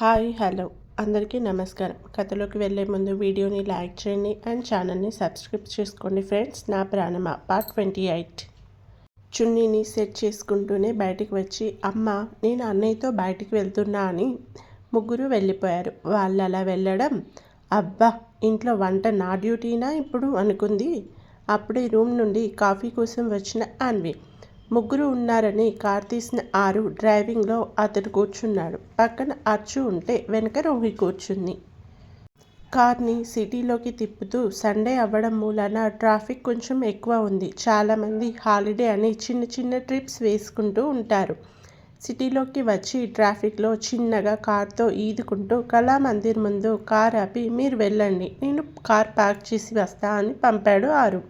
Hi hello. అందరికీ నమస్కారం. కథలోకి వెళ్ళే ముందు వీడియోని లైక్ చేయండి అండ్ ఛానల్ని సబ్స్క్రైబ్ చేసుకోండి ఫ్రెండ్స్. నా ప్రాణమ పార్ట్ ట్వంటీ ఎయిట్. చున్నీని సెట్ చేసుకుంటూనే బయటికి వచ్చి అమ్మ నేను అన్నయ్యతో బయటికి వెళ్తున్నా అని ముగ్గురు వెళ్ళిపోయారు. వాళ్ళు అలా వెళ్ళడం అబ్బా ఇంట్లో వంట నా డ్యూటీనా ఇప్పుడు? అనుకుంది. అప్పుడే రూమ్ నుండి కాఫీ కోసం వచ్చిన అన్వి. ముగ్గురు ఉన్నారని కార్ తీసిన ఆరు డ్రైవింగ్లో అతడు కూర్చున్నాడు. పక్కన అచ్చు ఉంటే వెనక రోహి కూర్చుంది. కార్ని సిటీలోకి తిప్పుతూ సండే అవ్వడం మూలన ట్రాఫిక్ కొంచెం ఎక్కువ ఉంది. చాలామంది హాలిడే అని చిన్న చిన్న ట్రిప్స్ వేసుకుంటూ ఉంటారు. సిటీలోకి వచ్చి ట్రాఫిక్లో చిన్నగా కార్తో ఈదుకుంటూ కళామందిర్ ముందు కార్ ఆపి మీరు వెళ్ళండి. నేను కార్ పార్క్ చేసి వస్తా అని పంపాడు ఆరు.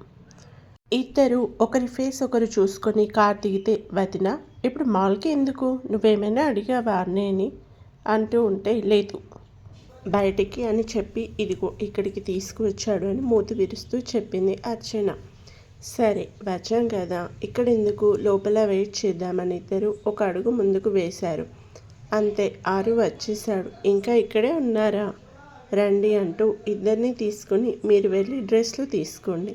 ఇద్దరు ఒకరి ఫేస్ ఒకరు చూసుకొని కార్ దిగితే వదిన ఇప్పుడు మాల్కి ఎందుకు? నువ్వేమైనా అడిగావా అన్నయ్యని? అంటూ ఉంటే లేదు బయటికి అని చెప్పి ఇదిగో ఇక్కడికి తీసుకువచ్చాడు అని మూతి విరుస్తూ చెప్పింది అర్చన. సరే వచ్చాం కదా ఇక్కడ ఎందుకు లోపల వెయిట్ చేద్దామని ఇద్దరు ఒక అడుగు ముందుకు వేశారు. అంతే ఆరు వచ్చేసాడు ఇంకా ఇక్కడే ఉన్నారా? రండి అంటూ ఇద్దరిని తీసుకుని మీరు వెళ్ళి డ్రెస్లు తీసుకోండి.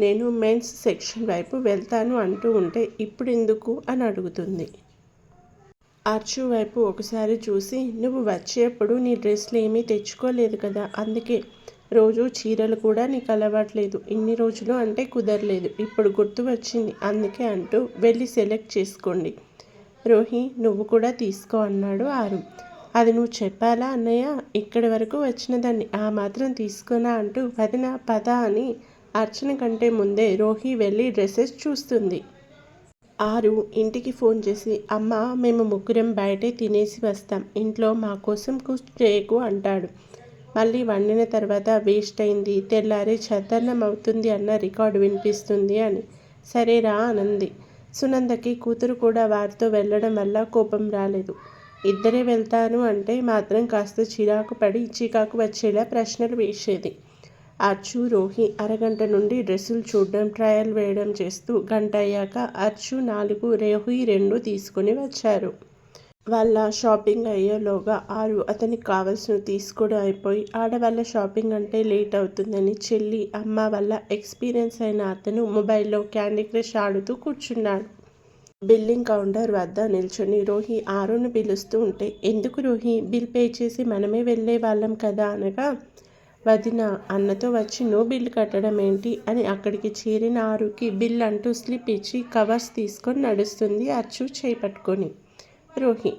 నేను మెన్స్ సెక్షన్ వైపు వెళ్తాను అంటూ ఉంటే ఇప్పుడు ఎందుకు అని అడుగుతుంది. అర్చు వైపు ఒకసారి చూసి నువ్వు వచ్చేప్పుడు నీ డ్రెస్లు ఏమీ తెచ్చుకోలేదు కదా అందుకే రోజు చీరలు కూడా నీకు అలవాట్లేదు. ఇన్ని రోజులు అంటే కుదరలేదు. ఇప్పుడు గుర్తు వచ్చింది. అందుకే అంటూ వెళ్ళి సెలెక్ట్ చేసుకోండి. రోహి నువ్వు కూడా తీసుకో అన్నాడు ఆరు. అది నువ్వు చెప్పాలా అన్నయ్య? ఇక్కడి వరకు వచ్చిన దాన్ని ఆ మాత్రం తీసుకోనా అంటూ వదిన పద అని అర్చన కంటే ముందే రోహి వెళ్ళి డ్రెస్సెస్ చూస్తుంది. ఆరు ఇంటికి ఫోన్ చేసి అమ్మ మేము ముగ్గురం బయటే తినేసి వస్తాం. ఇంట్లో మా కోసం కుక్ చేయకు అంటాడు. మళ్ళీ వండిన తర్వాత వేస్ట్ అయింది. తెల్లారి చద్దన్నం అవుతుంది అన్న రికార్డు వినిపిస్తుంది అని. సరేరా అనంది. సునందకి కూతురు కూడా వారితో వెళ్ళడం వల్ల కోపం రాలేదు. ఇద్దరే వెళ్తాను అంటే మాత్రం కాస్త చిరాకు పడి చికాకు వచ్చేలా ప్రశ్నలు వేసేది. అర్చు రోహి అరగంట నుండి డ్రెస్సులు చూడడం ట్రయల్ వేయడం చేస్తూ గంట అయ్యాక అర్చు నాలుగు రోహి రెండు తీసుకుని వచ్చారు. వాళ్ళ షాపింగ్ అయ్యేలోగా ఆరు అతనికి కావాల్సినవి తీసుకోవడం అయిపోయి ఆడవాళ్ళ షాపింగ్ అంటే లేట్ అవుతుందని చెల్లి అమ్మ వల్ల ఎక్స్పీరియన్స్ అయిన అతను మొబైల్లో క్యాండీ క్రష్ ఆడుతూ కూర్చున్నాడు. బిల్లింగ్ కౌంటర్ వద్ద నిల్చొని రోహి ఆరును పిలుస్తూ ఉంటే ఎందుకు రోహి? బిల్ పే చేసి మనమే వెళ్ళే వాళ్ళం కదా అనగా వదిన అన్నతో వచ్చి నో బిల్లు కట్టడం ఏంటి? అని అక్కడికి చేరిన ఆరుకి బిల్ అంటూ స్లిప్ ఇచ్చి కవర్స్ తీసుకొని నడుస్తుంది అచ్చు చేపట్టుకొని. రోహి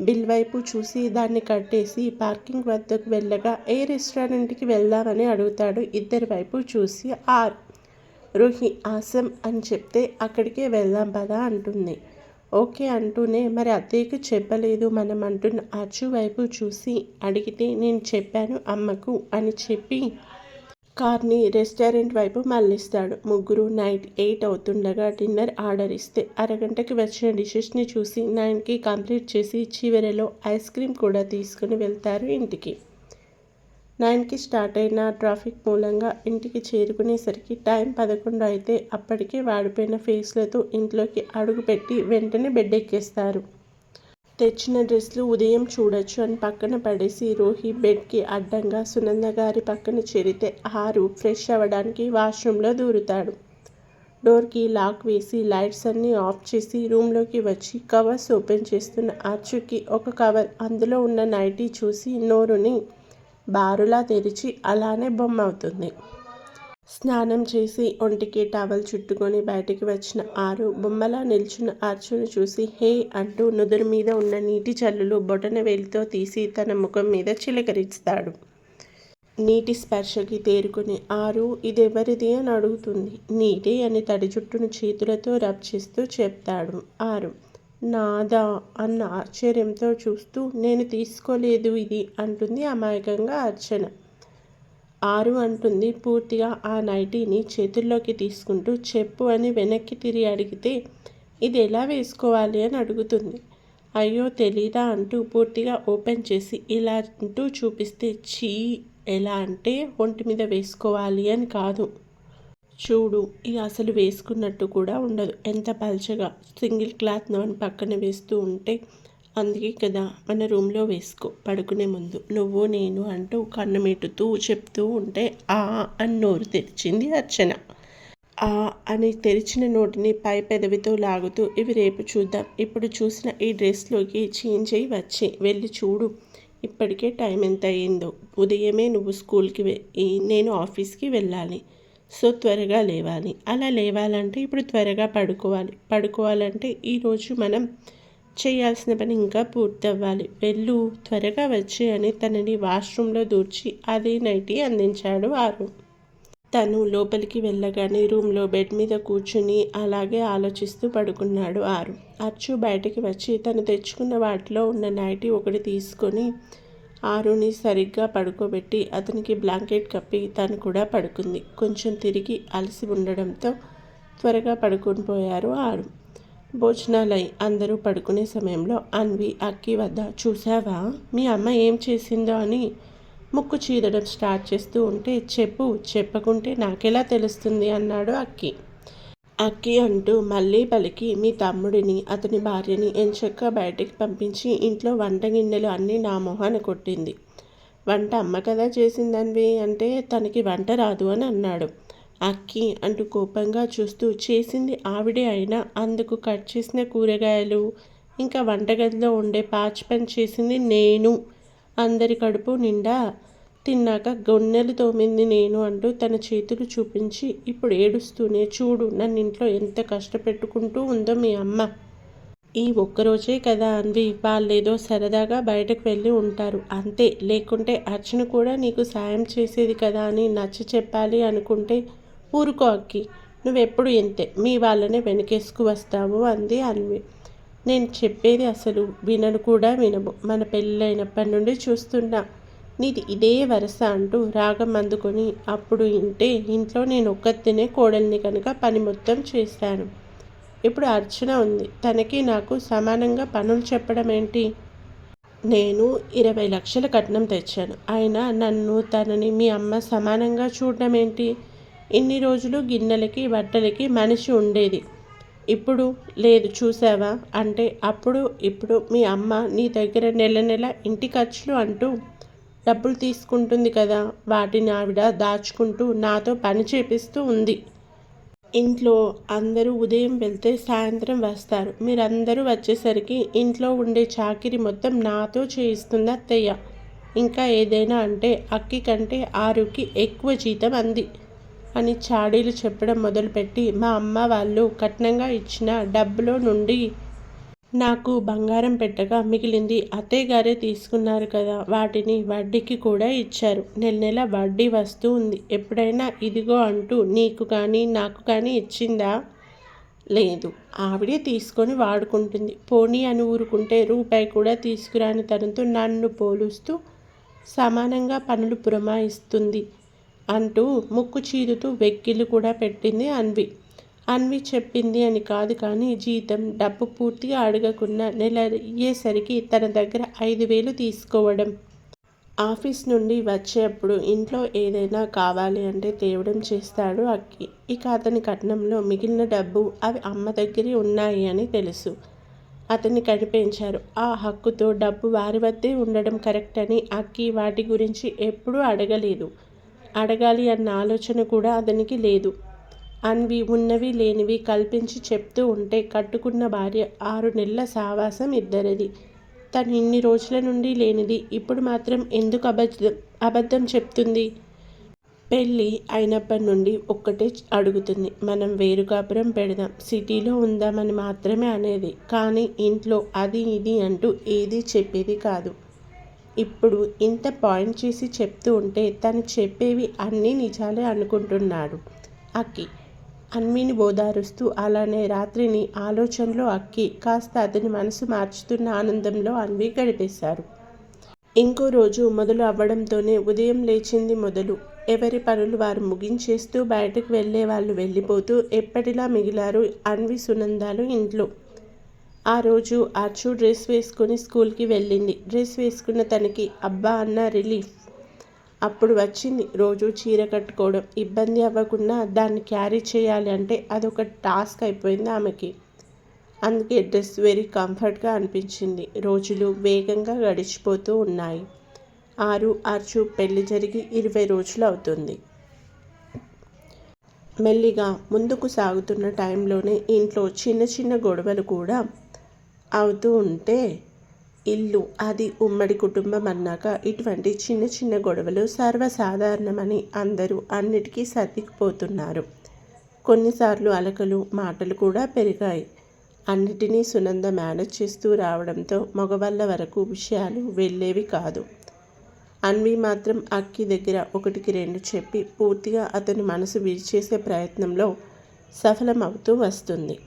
బిల్ వైపు చూసి దాన్ని కట్టేసి పార్కింగ్ వద్దకు వెళ్ళగా ఏ రెస్టారెంట్కి వెళ్దామని అడుగుతాడు ఇద్దరి వైపు చూసి ఆర్. రోహి ఆసం అని చెప్తే అక్కడికే వెళ్దాం పదా అంటుంది. ఓకే అంటూనే మరి అత్తయ్యకు చెప్పలేదు. మనం అంటున్న అచ్చు వైపు చూసి అడిగితే నేను చెప్పాను అమ్మకు అని చెప్పి కార్ని రెస్టారెంట్ వైపు మళ్ళిస్తాడు. ముగ్గురు నైట్ ఎయిట్ అవుతుండగా డిన్నర్ ఆర్డర్ ఇస్తే అరగంటకి వచ్చిన డిషెస్ని చూసి నైన్కి కంప్లీట్ చేసి చివరిలో ఐస్ క్రీమ్ కూడా తీసుకుని వెళ్తారు ఇంటికి. నైన్కి స్టార్ట్ అయిన ట్రాఫిక్ మూలంగా ఇంటికి చేరుకునేసరికి టైం పదకొండు అయితే అప్పటికే వాడిపోయిన ఫేస్లతో ఇంట్లోకి అడుగుపెట్టి వెంటనే బెడ్ ఎక్కేస్తారు తెచ్చిన డ్రెస్లు ఉదయం చూడొచ్చు అని పక్కన పడేసి రోహి బెడ్కి అడ్డంగా సునంద గారి పక్కన చేరితే ఆరు ఫ్రెష్ అవ్వడానికి వాష్రూమ్లో దూరుతాడు. డోర్కి లాక్ వేసి లైట్స్ అన్నీ ఆఫ్ చేసి రూమ్లోకి వచ్చి కవర్స్ ఓపెన్ చేస్తున్న అచ్చుకి ఒక కవర్ అందులో ఉన్న నైటీ చూసి నోరుని బారులా తెరిచి అలానే బొమ్మ అవుతుంది స్నానం చేసి ఒంటికి టవల్ చుట్టుకొని బయటికి వచ్చిన ఆరు బొమ్మలా నిల్చున్న అర్చును చూసి హే అంటూ నుదురు మీద ఉన్న నీటి చల్లులు బొటన వేలితో తీసి తన ముఖం మీద చిలకరిస్తాడు. నీటి స్పర్శకి తేరుకుని ఆరు ఇదెవరిది అని అడుగుతుంది. నీటి అని తడి జుట్టును చేతులతో రబ్ చేస్తూ చెప్తాడు ఆరు. నాదా అన్న ఆశ్చర్యంతో చూస్తూ నేను తీసుకోలేదు ఇది అంటుంది అమాయకంగా అర్చన. ఆరు అంటుంది పూర్తిగా ఆ నైటీని చేతుల్లోకి తీసుకుంటూ చెప్పు అని వెనక్కి తిరిగి అడిగితే ఇది ఎలా వేసుకోవాలి? అని అడుగుతుంది. అయ్యో తెలీదా? అంటూ పూర్తిగా ఓపెన్ చేసి ఇలా అంటూ చూపిస్తే చీ ఎలా అంటే ఒంటి మీద వేసుకోవాలి అని కాదు. చూడు ఇది అసలు వేసుకున్నట్టు కూడా ఉండదు. ఎంత పలచగా సింగిల్ క్లాత్ నవన్ పక్కన వేస్తూ ఉంటే అందుకే కదా మన రూమ్లో వేసుకో పడుకునే ముందు. నువ్వు నేను అంటూ కన్నుమెట్టుతూ చెప్తూ ఉంటే ఆ అని నోరు తెరిచింది అర్చన. ఆ అని తెరిచిన నోటిని పై పెదవితో లాగుతూ ఇవి రేపు చూద్దాం. ఇప్పుడు చూసిన ఈ డ్రెస్లోకి చేంజ్ అయ్యి వచ్చి. వెళ్ళి చూడు ఇప్పటికే టైం ఎంత అయ్యిందో ఉదయమే నువ్వు స్కూల్కి నేను ఆఫీస్కి వెళ్ళాలి. సో త్వరగా లేవాలి. అలా లేవాలంటే ఇప్పుడు త్వరగా పడుకోవాలి. పడుకోవాలంటే ఈరోజు మనం చేయాల్సిన పని ఇంకా పూర్తవ్వాలి. వెళ్ళు త్వరగా వచ్చి అని తనని వాష్రూమ్లో దూర్చి అదే నైటీ అందించాడు ఆరు. తను లోపలికి వెళ్ళగానే రూమ్లో బెడ్ మీద కూర్చుని అలాగే ఆలోచిస్తూ పడుకున్నాడు ఆరు. అచ్చు బయటికి వచ్చి తను తెచ్చుకున్న వాటిలో ఉన్న నైటీ ఒకటి తీసుకొని ఆరుని సరిగ్గా పడుకోబెట్టి అతనికి బ్లాంకెట్ కప్పి తను కూడా పడుకుంది. కొంచెం తిరిగి అలసి ఉండడంతో త్వరగా పడుకొని పోయారు ఆరు. భోజనాలై అందరూ పడుకునే సమయంలో అన్వి అక్కి వద్ద చూసావా మీ అమ్మ ఏం చేసిందో? అని ముక్కు చీదడం స్టార్ట్ చేస్తూ ఉంటే చెప్పు చెప్పకుంటే నాకెలా తెలుస్తుంది? అన్నాడు అక్కి. అక్కి అంటూ మళ్ళీ పలికి మీ తమ్ముడిని అతని భార్యని ఎంచక్క బయటికి పంపించి ఇంట్లో వంట గిన్నెలు అన్నీ నా మొహాన కొట్టింది. వంట అమ్మ కదా చేసిందనివి అంటే తనకి వంట రాదు అని అన్నాడు. అక్కి అంటూ కోపంగా చూస్తూ చేసింది ఆవిడే అయినా అందుకు కట్ చేసిన కూరగాయలు ఇంకా వంటగదిలో ఉండే పాచి పని చేసింది నేను. అందరి కడుపు నిండా తిన్నాక గొన్నెలు తోమింది నేను అంటూ తన చేతులు చూపించి ఇప్పుడు ఏడుస్తూనే చూడు నన్ను ఇంట్లో ఎంత కష్టపెట్టుకుంటూ ఉందో మీ అమ్మ. ఈ ఒక్కరోజే కదా అన్వి వాళ్ళేదో సరదాగా బయటకు వెళ్ళి ఉంటారు. అంతే లేకుంటే అర్చన కూడా నీకు సాయం చేసేది కదా అని నచ్చ చెప్పాలి అనుకుంటే ఊరుకో అక్కి. నువ్వెప్పుడు ఇంతే మీ వాళ్ళనే వెనకేసుకు వస్తావు అంది అన్వి. నేను చెప్పేది అసలు వినను కూడా వినము. మన పెళ్ళైనప్పటి నుండి చూస్తున్నా. నీది ఇదే వరుస అంటూ రాగం అందుకొని అప్పుడు ఇంటే ఇంట్లో నేను ఒక్కతినే కోడల్ని కనుక పని మొత్తం చేశాను ఇప్పుడు అర్చన ఉంది. తనకి నాకు సమానంగా పనులు చెప్పడం ఏంటి? నేను ఇరవై లక్షల కట్నం తెచ్చాను. అయినా నన్ను తనని మీ అమ్మ సమానంగా చూడడం ఏంటి? ఇన్ని రోజులు గిన్నెలకి బట్టలకి మనిషి ఉండేది. ఇప్పుడు లేదు చూసావా? అంటే అప్పుడు ఇప్పుడు మీ అమ్మ నీ దగ్గర నెల నెల ఇంటి ఖర్చులు అంటూ డబ్బులు తీసుకుంటుంది కదా. వాటిని ఆవిడ దాచుకుంటూ నాతో పని చేపిస్తూ ఉంది. ఇంట్లో అందరూ ఉదయం వెళ్తే సాయంత్రం వస్తారు. మీరందరూ వచ్చేసరికి ఇంట్లో ఉండే చాకిరి మొత్తం నాతో చేయిస్తుంది అత్తయ్య. ఇంకా ఏదైనా అంటే అక్కి కంటే ఆరుకి ఎక్కువ జీతం అంది అని చాడీలు చెప్పడం మొదలుపెట్టి మా అమ్మ వాళ్ళు కట్నంగా ఇచ్చిన డబ్బులో నుండి నాకు బంగారం పెట్టగా మిగిలింది అత్తయ్య గారే తీసుకున్నారు కదా. వాటిని వడ్డీకి కూడా ఇచ్చారు. నెల నెల వడ్డీ వస్తూ ఉంది. ఎప్పుడైనా ఇదిగో అంటూ నీకు కానీ నాకు కానీ ఇచ్చిందా? లేదు. ఆవిడే తీసుకొని వాడుకుంటుంది. పోనీ అని ఊరుకుంటే రూపాయి కూడా తీసుకురాని తనతో నన్ను పోలుస్తూ సమానంగా పనులు పురమాయిస్తుంది అంటూ ముక్కు చీరుతూ వెక్కిళ్ళు కూడా పెట్టింది అన్వి. అన్వి చెప్పింది అని కాదు కానీ జీతం డబ్బు పూర్తిగా అడగకుండా నెల అయ్యేసరికి తన దగ్గర ఐదు వేలు తీసుకోవడం. ఆఫీస్ నుండి వచ్చేప్పుడు ఇంట్లో ఏదైనా కావాలి అంటే తేవడం చేస్తాడు అక్కి. ఇక అతని కట్నంలో మిగిలిన డబ్బు అవి అమ్మ దగ్గరే ఉన్నాయి అని తెలుసు. అతన్ని కనిపించారు. ఆ హక్కుతో డబ్బు వారి వద్దే ఉండడం కరెక్ట్ అని అక్కి వాటి గురించి ఎప్పుడూ అడగలేదు. అడగాలి అన్న ఆలోచన కూడా అతనికి లేదు. అన్వి ఉన్నవి లేనివి కల్పించి చెప్తూ ఉంటే కట్టుకున్న భార్య ఆరు నెలల సావాసం ఇద్దరిది. తను ఇన్ని రోజుల నుండి లేనిది. ఇప్పుడు మాత్రం ఎందుకు అబద్ధం అబద్ధం చెప్తుంది? పెళ్ళి అయినప్పటి నుండి ఒక్కటే అడుగుతుంది. మనం వేరు కాపురం పెడదాం. సిటీలో ఉందామని మాత్రమే అనేది. కానీ ఇంట్లో అది ఇది అంటూ ఏది చెప్పేది కాదు. ఇప్పుడు ఇంత పాయింట్ చేసి చెప్తూ ఉంటే తను చెప్పేవి అన్నీ నిజాలే అనుకుంటున్నాడు అక్కి. అన్మిని ఓదారుస్తూ అలానే రాత్రిని ఆలోచనలో అక్కి కాస్త అతని మనసు మార్చుతున్న ఆనందంలో అన్వి గడిపేశారు. ఇంకో రోజు మొదలు అవ్వడంతోనే ఉదయం లేచింది మొదలు. ఎవరి పనులు వారు ముగించేస్తూ బయటకు వెళ్ళే వాళ్ళు వెళ్ళిపోతూ ఎప్పటిలా మిగిలారు అన్వి సునందాలు ఇంట్లో. ఆ రోజు అర్చు డ్రెస్ వేసుకుని స్కూల్కి వెళ్ళింది. డ్రెస్ వేసుకున్న తనకి అబ్బా అన్న రిలీఫ్. అప్పుడు వచ్చింది. రోజు చీర కట్టుకోవడం ఇబ్బంది అవ్వకుండా దాన్ని క్యారీ చేయాలి అంటే అదొక టాస్క్ అయిపోయింది ఆమెకి. అందుకే డ్రెస్ వెరీ కంఫర్ట్గా అనిపించింది. రోజులు వేగంగా గడిచిపోతూ ఉన్నాయి. ఆరు అర్చు పెళ్ళి జరిగి ఇరవై రోజులు అవుతుంది. మెల్లిగా ముందుకు సాగుతున్న టైంలోనే ఇంట్లో చిన్న చిన్న గొడవలు కూడా అవుతూ ఉంటే ఇల్లు అది ఉమ్మడి కుటుంబం అన్నాక ఇటువంటి చిన్న చిన్న గొడవలు సర్వసాధారణమని అందరూ అన్నిటికీ సర్దికిపోతున్నారు. కొన్నిసార్లు అలకలు మాటలు కూడా పెరిగాయి. అన్నిటినీ సునంద మేనేజ్ చేస్తూ రావడంతో మగవాళ్ళ వరకు విషయాలు వెళ్ళేవి కాదు. అన్వి మాత్రం అక్కి దగ్గర ఒకటికి రెండు చెప్పి పూర్తిగా అతని మనసు విరిచేసే ప్రయత్నంలో సఫలమవుతూ వస్తుంది.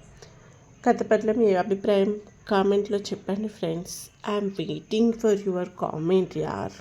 కథ పట్ల మీ అభిప్రాయం? కామెంట్లో చెప్పండి friends. I'm waiting for your comment యార్.